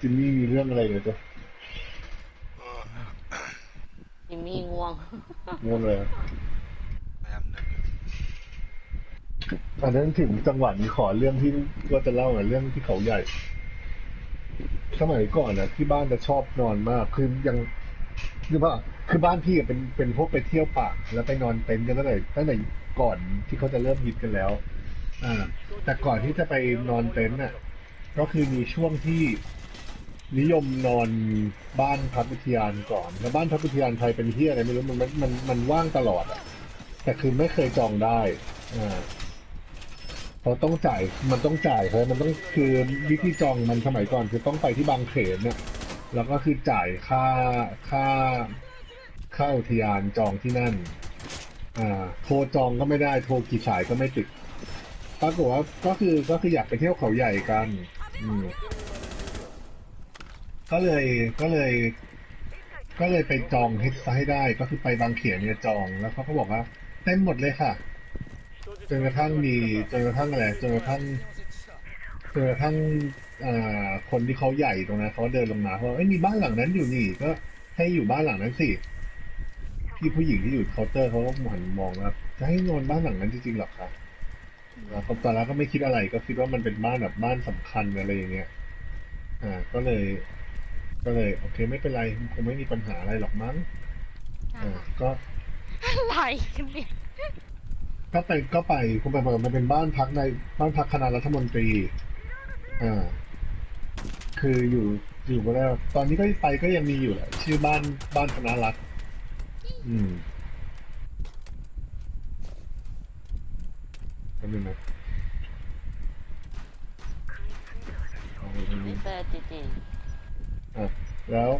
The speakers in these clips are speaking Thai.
จิมมี่มีเรื่องอะไรเลยจ้ะเออจิมมี่ง่วงง่วงเลยอะพยายามนึกอยู่อันนั้นถึงจังหวะนี้ขอเรื่องที่ก็จะเล่าหน่อยเรื่องที่เขาใหญ่ สมัยก่อนนะที่บ้านจะชอบนอนมาก คือยังคือว่าคือบ้านพี่อะเป็นเป็นพวกไปเที่ยวป่าแล้วไปนอนเต็นท์กันตั้งแต่ตั้งแต่ก่อนที่เขาจะเริ่มฮิตกันแล้ว อ่า แต่ก่อนที่จะไปนอนเต็นท์น่ะ ก็คือมีช่วงที่ นิยมนอนบ้านพักอุทยานก่อนแล้วบ้านพักอุทยานไทยเป็นที่อะไรไม่รู้มันมันมันมันว่างตลอดอะแต่คือไม่เคยจองได้อ่าเพราะต้องจ่ายมันต้องจ่ายเพราะมันต้องคือวิธีจองมันสมัยก่อนคือต้องไปที่บางเขนเนี่ยแล้วก็คือจ่ายค่าค่าค่าอุทยานจองที่นั่น อ่า โทรจองก็ไม่ได้โทรกี่สายก็ไม่ติดปรากฏว่าก็คือก็คืออยากไปเที่ยวเขาใหญ่กัน อืม ก็เลยก็เลย ก็เลยไปจองให้ให้ได้ ก็คือไปบางเขนเนี่ยจองแล้วเขาก็บอกว่าเต็มหมดเลยค่ะจนกระทั่งมีจนกระทั่งอะไรจนกระทั่งจนกระทั่งอ่าคนที่เขาใหญ่ตรงนั้นเขาเดินลงมาเขาบอกเอ้ยมีบ้านหลังนั้นอยู่นี่ ก็ให้อยู่บ้านหลังนั้นสิพี่ผู้หญิงที่อยู่เคาน์เตอร์เขาก็หันมองว่าจะให้นอนบ้านหลังนั้นจริงๆหรอคะแล้วตอนแรกก็ไม่คิดอะไรก็คิดว่ามันเป็นบ้านแบบบ้านสำคัญอะไรอย่างเงี้ย อ่า ก็เลย ก็เลยโอเคไม่เป็นไรคงไม่มีปัญหาอะไรหรอกมั้งอ่าก็อะไรกันเนี่ยก็ไปก็ไปคุณไปบอกมันเป็นบ้านพักในบ้านพักคณะรัฐมนตรีอ่าคืออยู่อยู่ก็ได้ตอนนี้ก็ไปก็ยังมีอยู่แหละชื่อบ้านบ้านคณะรัฐอืมก็นึงนะเอาไปตรงมินี้สเตอร์จีจี อะแล้ว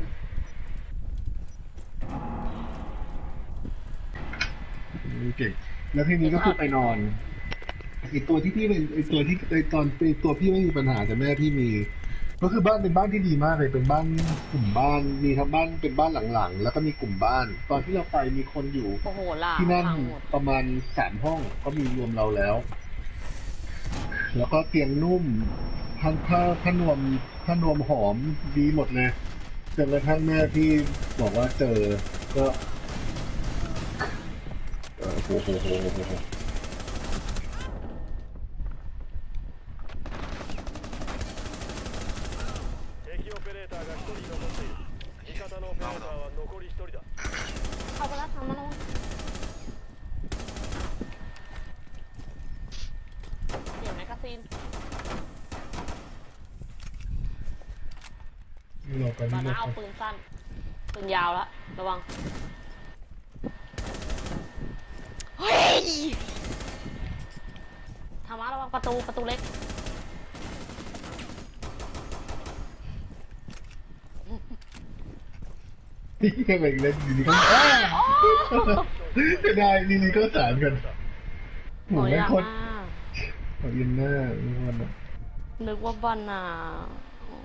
เก่งแล้วทีนี้ก็คือไปนอนไอตัวที่พี่เป็นไอตัวที่ไอตอนไอตัวพี่ไม่มีปัญหาแต่แม่พี่มี ก็คือบ้านเป็นบ้านที่ดีมากเลยเป็นบ้านกลุ่มบ้านมีทั้งบ้านเป็นบ้านหลังๆ แล้วก็มีกลุ่มบ้าน ตอนที่เราไปมีคนอยู่โอ้โหล่ะที่นั่นพังหมดประมาณสามห้องก็มีรวมเราแล้ว แล้วก็เตียงนุ่มท่านผ้าผ้านวม ถ้านวมหอมดีหมดเลยจนกระทั่งแม่ที่บอกว่าเจอก็โออโห นี่เราไปบานี่นานะเอาปืนสั้นปืนยาวแล้วระวังเฮ้ยธรรมะระวังประตูประตูเล็กนี่ก็เป็นเล่นอยู่นี่ก็อ้าไม่ได้นี่นี่ก็สารกันโหโอ้ยไม่อยากคนมากขอยินหน้าไม่คนอะนึกว่าบอลน่ะอ่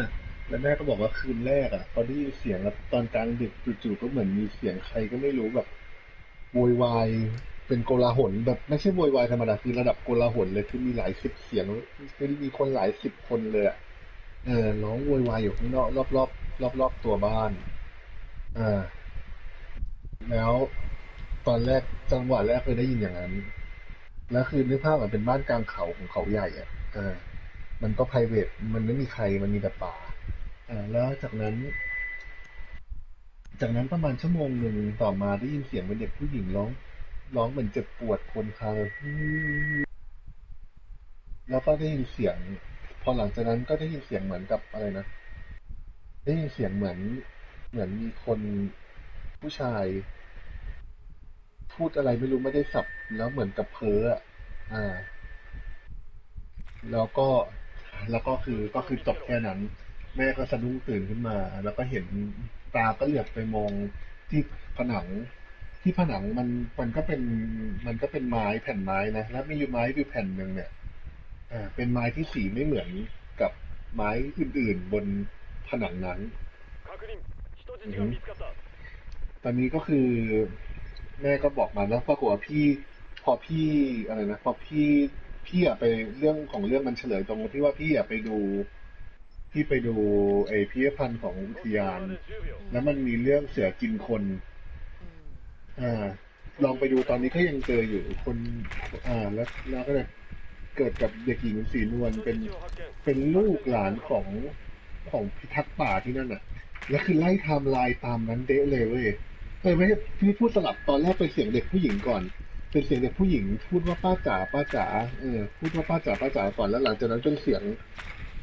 ะแล้วแม่ก็บอกว่าคืนแรกอะพอได้ยินเสียงแล้วตอนกลางดึกจู่ๆก็เหมือนมีเสียงใครก็ไม่รู้แบบโวยวายเป็นโกลาหลแบบไม่ใช่โวยวายธรรมดาคือระดับโกลาหลเลยคือมีหลายสิบเสียงคือมีคนหลายสิบคนเลยอะเออร้องโวยวายอยู่ข้างนอกรอบๆรอบๆตัวบ้านอ่าแล้วตอนแรกจังหวะแรกเคยได้ยินอย่างนั้น แล้วคือนึกภาพมันเป็นบ้านกลางเขาของเขาใหญ่อะเออมันก็ p r i v a t มันไม่มีใครมันมีแต่ป่าอ่าแล้วจากนั้น จากนั้นประมาณชั่วโมงหนึ่งต่อมาได้ยินเสียงเป็นเด็กผู้หญิงร้อง ร้องเหมือนเจ็บปวดคนคางแล้วก็ได้ยินเสียง พอหลังจากนั้นก็ได้ยินเสียงเหมือนกับอะไรนะได้ยินเสียงเหมือน เหมือนมีคนผู้ชาย พูดอะไรไม่รู้ไม่ได้สับแล้วเหมือนกับเพ้ออะ อ่า แล้วก็แล้วก็คือก็คือจบแค่นั้น แม่ก็สะดุ้งตื่นขึ้นมา แล้วก็เห็นตาก็เหลือบไปมองที่ผนังที่ผนังมันมันก็เป็นมันก็เป็นไม้แผ่นไม้นะแล้วมีอยู่ไม้อยู่แผ่นหนึ่งเนี่ยอ่าเป็นไม้ที่สีไม่เหมือนกับไม้อื่นๆบนผนังนั้นตอนนี้ก็คือ แม่ก็บอกมาแล้วปรากฏว่าพี่ พอพี่อะไรนะพอพี่พี่อะไปเรื่องของเรื่องมันเฉลยตรงที่ว่าพี่อะไปดูพี่ไปดูไอพิพิธภัณฑ์ของอุทยาน แล้วมันมีเรื่องเสือกินคน อ่า ลองไปดูตอนนี้ก็ยังเจออยู่คน อ่า แล้วแล้วก็เลยเกิดกับเด็กหญิงสีนวลเป็นเป็นลูกหลานของของพิทักษ์ป่าที่นั่นอะ แล้วคือไล่ไทม์ไลน์ตามนั้นเดะเลยเว้ยเออไม่ใช่พี่พูดสลับตอนแรกไปเสียงเด็กผู้หญิงก่อน เป็นเสียงเด็กผู้หญิง พูดว่าป้าจ๋าป้าจ๋าเออพูดว่าป้าจ๋าป้าจ๋าก่อนแล้วหลังจากนั้นจนเสียง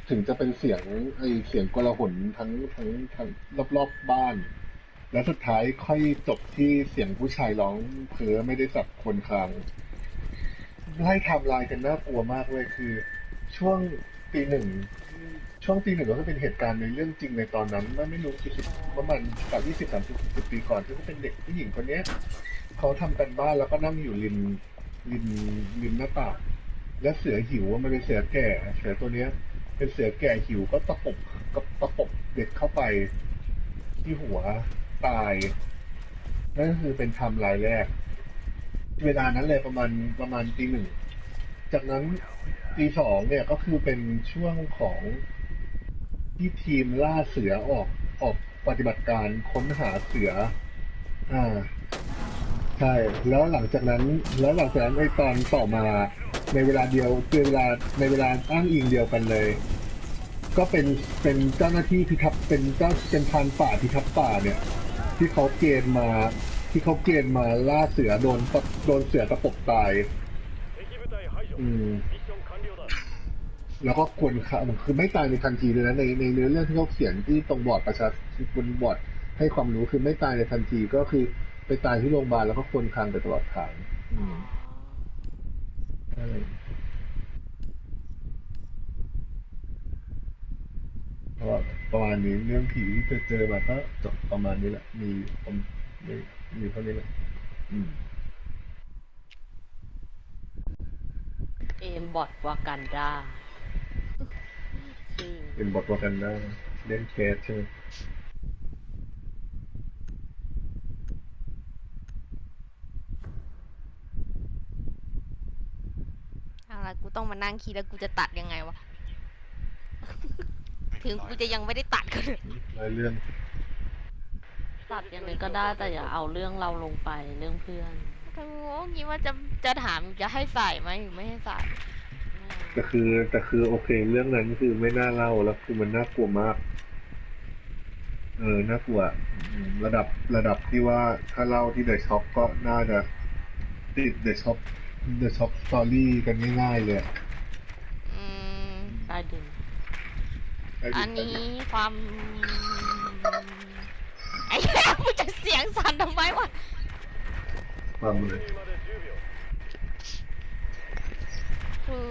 ถึงจะเป็นเสียงไอเสียงกลาหนทั้งทั้งทั้งรอบๆบ้าน แล้วสุดท้ายค่อยจบที่เสียงผู้ชายร้องเพ้อไม่ได้สับคนคลางไล่ไทม์ไลน์กันน่ากลัวมากเลยคือ ช่วงตีหนึ่งช่วงตีหนึ่งก็เป็นเหตุการณ์ในเรื่องจริงในตอนนั้นไม่ไม่รู้กี่สิบประมาณสักยี่สิบสามสิบสิบปีก่อนที่เขาเป็นเด็กผู้หญิงคนเนี้ย เขาทำกันบ้านแล้วก็นั่งอยู่ริมริมริมหน้าต่างแล้วเสือหิวอะมันเป็นเสือแก่ เสือตัวเนี้ย เป็นเสือแก่หิวก็ตะปบก็ตะปบเด็กเข้าไป ที่หัวตาย นั่นคือเป็นไทำลายแรก เวลานั้นเลยประมาณประมาณตีหนึ่ง จากนั้นตีสองเนี่ยก็คือเป็นช่วงของที่ทีมล่าเสือออกออกปฏิบัติการค้นหาเสือ อ่า ใช่ แล้วหลังจากนั้น แล้วหลังจากนั้นไอตอนต่อมา ในเวลาเดียวคือเวลาในเวลาอ้างอิงเดียวกันเลย ก็เป็นเป็นเจ้าหน้าที่พิทักษ์เป็นเจ้าเป็นพานป่าพิทักษ์ป่าเนี่ย ที่เขาเกณฑ์มาที่เขาเกณฑ์มาล่าเสือโดนโดนเสือตะปบตาย อืมแล้วก็ควรค่ะคือไม่ตายในทันทีเลยนะในในเนื้อเรื่องที่เขาเขียนที่ตรงบอร์ดประชาบนบอร์ดให้ความรู้คือไม่ตายในทันทีก็คือ ไปตายที่โรงพยาบาลแล้วก็ควรคางไปตลอดทางอืมใช่เพราะว่าประมาณนี้เรื่องผีที่เจอเจอมาก็จบประมาณนี้แหละ มีผมมีมีเท่านี้แหละอืม เอมบอดวากันดาชื่อเป็นบทว่ากันได้เล่นเคสใช่ไหม อะไรกู ต้องมานั่งคิดแล้วกูจะตัดยังไงวะ ถึงกูจะยังไม่ได้ตัดก็เถอะรายเรื่องตัดยังไงก็ได้แต่อย่าเอาเรื่องเราลงไปเรื่องเพื่อนแต่กูก็คิดว่าจะจะถามจะให้ใส่ไหมหรือไม่ให้ใส่แต่คือแต่คือโอเค เรื่องนั้นคือไม่น่าเล่าแล้วคือมันน่ากลัวมาก เออน่ากลัวอืมระดับระดับที่ว่าถ้าเล่าที่เดอะช็อปก็น่าจะติดเดอะช็อป เดอะช็อปสตอรี่กันง่ายๆเลยอืมใต้ดิน อันนี้ความไอ้แม่พูมึงจะเสียงสั่นทำไมวะฟังเลยคือ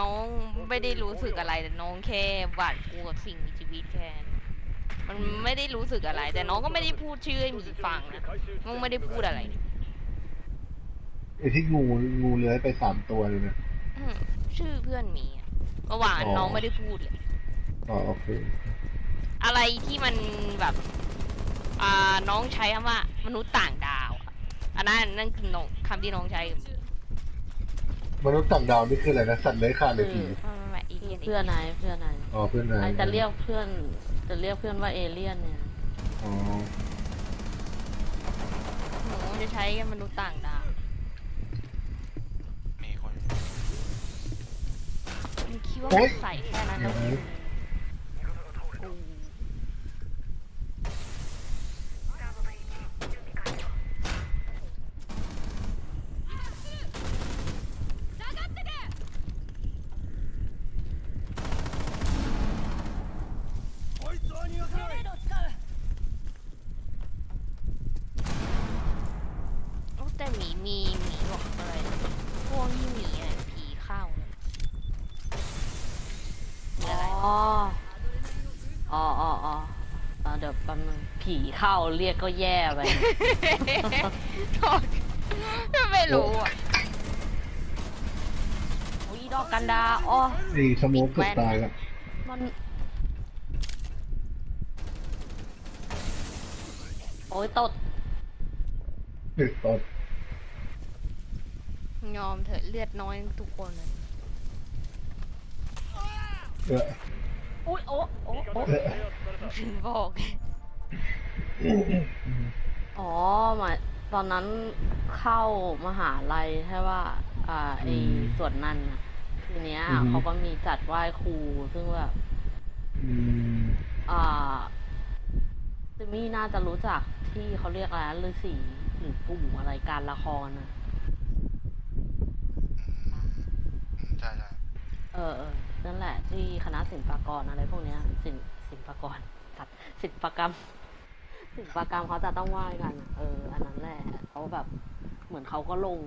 น้องไม่ได้รู้สึกอะไรแต่น้องแค่หวาดกลัวสิ่งมีชีวิตแค่มันไม่ได้รู้สึกอะไร แต่น้องก็ไม่ได้พูดชื่อให้หมีฟังนะน้องไม่ได้พูดอะไร ไอ้ที่งูงูเลื้อยไปสามตัวเลยนะอืมชื่อเพื่อนหมีอะเมื่อวานอ๋อน้องไม่ได้พูดเลย อ๋อโอเคอะไรที่มันแบบอ่าน้องใช้คำว่ามนุษย์ต่างดาวอะอันนั้นนั่นคือน้องคำที่น้องใช้กับหมีมนุษย์ต่างดาวนี่คืออะไรนะสัตว์เลื้อยคลานหรือผีไม่ไม่ไม่อีคือเลียนเพื่อนนายเพื่อนนายอ๋อเพื่อนนายไอจะเรียกเพื่อนจะเรียกเพื่อนว่าเอเลี่ยนเนี่ย อ๋อหนูจะใช้มนุษย์ต่างดาว มีคน มึง คิดว่าโอ๊ยใส่แค่นั้นแล้วอืมกูโอ้แต่หมีมีหมีบอกอะไรพวกที่หมีอะไรผีเข้าเนี่ยมี อะไรอ๋ออ๋ออ๋ออ๋ออ่าเดี๋ยวแป๊บนึงผีเข้าเรียกก็แย่ไปโทษไม่รู้อะโอ้ยดอกกันดาอ๋อ ไอ้สโมกเกือบตายแล้วมัน โอ้ยตดติดตอน ยอมเถอะเลือดน้อยทุกคนเลย เอออุ้ยโอ๊ะโอ๊ะโอ๊ะถึบอก อ๋อมาตอนนั้นเข้ามหาลัยใช่ว่าอ่าไอ้ส่วนนั้นทีเนี้ยเขาก็มีจัดไหว้ครูซึ่งแบบอ่าจิมี่น่าจะรู้จักที่เขาเรียกอะไรนะฤาษีหรือปู่อะไรการละครนะ เออเออนั่นแหละที่คณะศิลปากรอะไรพวกเนี้ยศิลป์ศิลปากรตัดศิลปกรรมศิลปกรรมเขาจะต้องไหว้กันอะเออ อันนั้นแหละเขาแบบเหมือนเขาก็ลง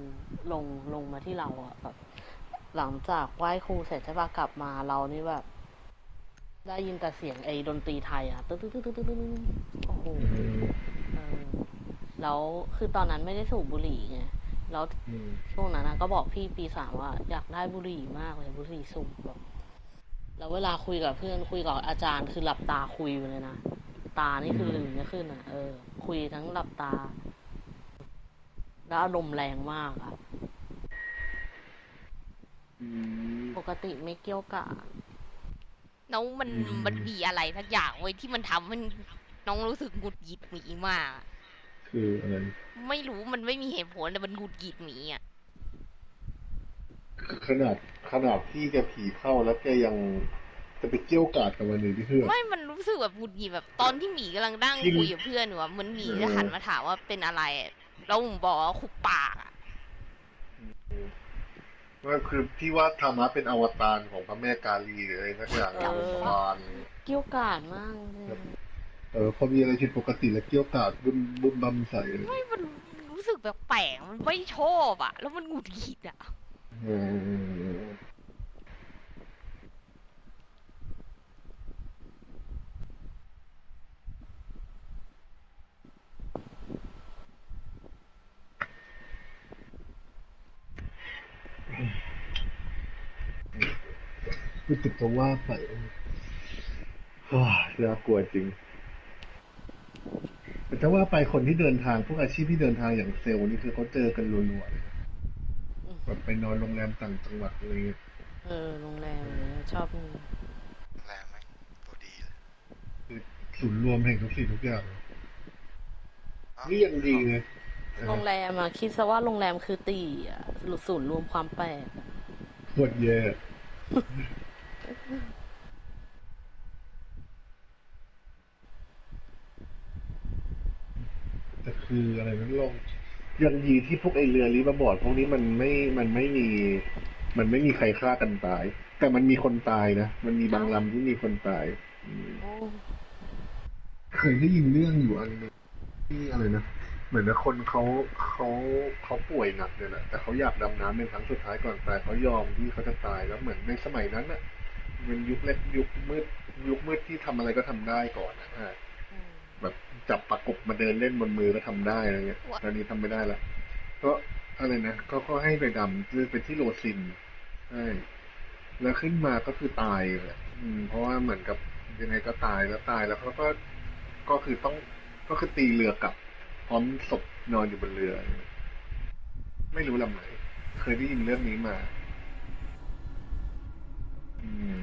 ลงลงมาที่เราอะแบบหลังจากไหว้ครูเสร็จใช่ปะกลับมาเรานี่แบบ ได้ยินแต่เสียงไอ้ดนตรีไทยอะตึ๊ดตึ๊ดตึ๊ดตึ๊ดตึ๊ดตึ๊ดโอ้โหอืมเออแล้วคือตอนนั้นไม่ได้สูบบุหรี่ไง แล้วอืมช่วงนั้นนะก็บอกพี่ปีสามว่า อยากได้บุหรี่มากเลยบุหรี่สูบแบบแล้วเวลาคุยกับเพื่อนคุยกับอาจารย์คือหลับตาคุยไปเลยนะตานี่คือลืมไม่ขึ้นอะเออ คุยทั้งหลับตา แล้วอารมณ์แรงมากอะอืมปกติไม่เกี่ยวกับน้องมันอืมมันมีอะไรสักอย่างเว้ยที่มันทำมันน้องรู้สึกหงุดหงิดหมีมากอะ คืออะไรไม่รู้มันไม่มีเหตุผลแต่มันหงุดหงิดหมีอะขนาดขนาดที่แกผีเข้าแล้วแกยังจะไปเกี่ยวกาดกับมันเลยที่เพื่อนไม่มันรู้สึกแบบหงุดหงิดแบบตอนที่หมีกำลังนั่งจริงคุยกับเพื่อนอยู่อะเหมือนหมีเออจะหันมาถามว่าเป็นอะไรอะแล้วผมบอกว่าคุบปากอะว่าคือที่ว่าธรรมะเป็นอวตารของพระแม่กาลีหรืออะไรสักอย่างเออประมาณเกี่ยวกาดมากเลย เออพอมีอะไรผิดปกติแล้วเกี่ยวกาดบุมบุมบัมใส่เลยไม่มันรู้สึกแบบแปลกๆมันไม่ชอบอะแล้วมันหงุดหงิดอะเออรู้สึกจะว่าไปว้าน่ากลัวจริง แต่ถ้าว่าไปคนที่เดินทางพวกอาชีพที่เดินทางอย่างเซลล์นี่คือเขาเจอกันรัวๆเลยนะแบบไปนอนโรงแรมต่างจังหวัดอะไรเงี้ยเออโรงแรมอะไรเงี้ยชอบมีแรงไหมตัวดีเลยคือศูนย์รวมแห่งทุกสิ่งทุกอย่างอ้าวนี่ยังดีเลยเออโรงแรมอะคิดซะว่าโรงแรมคือตีอะศูนย์รวมความแปลกอะปวดแย่แต่ คืออะไรนั้นลงยังดีที่พวกไอเรือริบาบอร์ดพวกนี้มันไม่มันไม่มี มันไม่มีใครฆ่ากันตาย แต่มันมีคนตายนะมันมีบางลำที่มีคนตายเคยได้ยินเรื่องอยู่อันหนึงที่อะไรนะเหมือนคนเขาเขาเขาป่วยหนักเลยแหละแต่เขาอยากดำน้ำเป็นครั้งสุดท้ายก่อนตายเขายอมที่เขาจะตายแล้วเหมือนในสมัยนั้นน่ะเป็นยุคเล็กยุคมืดยุคมืดที่ทำอะไรก็ทำได้ก่อนนะฮะ แบบจับปลากบมาเดินเล่นบนมือก็ทำได้อะไรเงี้ยตอนนี้ทำไม่ได้ละก็อะไรนะก็ก็ให้ไปดำคือเป็นที่โรซินใช่แล้วขึ้นมาก็คือตายเลยอืม เพราะว่าเหมือนกับยังไงก็ตายแล้วตายแล้วเขาก็ก็คือต้องก็คือตีเรือกลับ พร้อมศพนอนอยู่บนเรือ ไม่รู้ลำไหน เคยได้ยินเรื่องนี้มา อืม